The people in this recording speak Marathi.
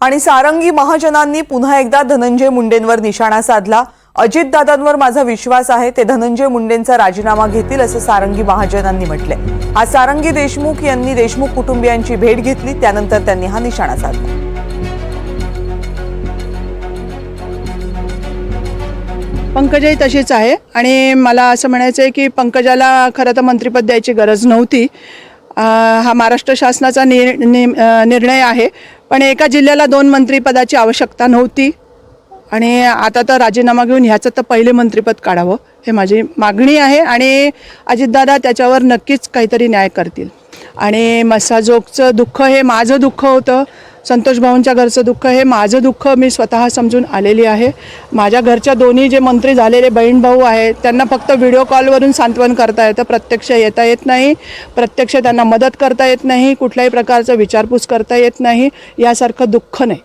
आणि सारंगी महाजनांनी पुन्हा एकदा धनंजय मुंडेंवर निशाणा साधला. अजितदादांवर माझा विश्वास आहे ते धनंजय मुंडेंचा राजीनामा घेतील असं सारंगी महाजनांनी म्हटलंय. आज सारंगी देशमुख यांनी देशमुख कुटुंबियांची भेट घेतली त्यानंतर त्यांनी हा निशाणा साधला. पंकजाही तशीच आहे. आणि मला असं म्हणायचं आहे की पंकजाला खरं तर मंत्रिपद द्यायची गरज नव्हती. हा महाराष्ट्र शासनाचा निर निर्णय आहे. पण एका जिल्ह्याला दोन मंत्रिपदाची आवश्यकता नव्हती. आणि आता तर राजीनामा घेऊन ह्याचं तर पहिले मंत्रिपद काढावं हे माझी मागणी आहे आणि अजितदादा त्याच्यावर नक्कीच काहीतरी न्याय करतील. आणि मसाजोगचं दुःख हे माझं दुःख होतं. संतोष भाऊंच्या घरचं दुःख हे माझं दुःख मी स्वतः समजून आलेली आहे. माझ्या घरच्या दोन्ही जे मंत्री झालेले बहीण भाऊ आहेत त्यांना फक्त व्हिडिओ कॉलवरून सांत्वन करता येतं. प्रत्यक्ष येता येत नाही. प्रत्यक्ष त्यांना मदत करता येत नाही. कुठल्याही प्रकारचं विचारपूस करता येत नाही. यासारखं दुःख नाही.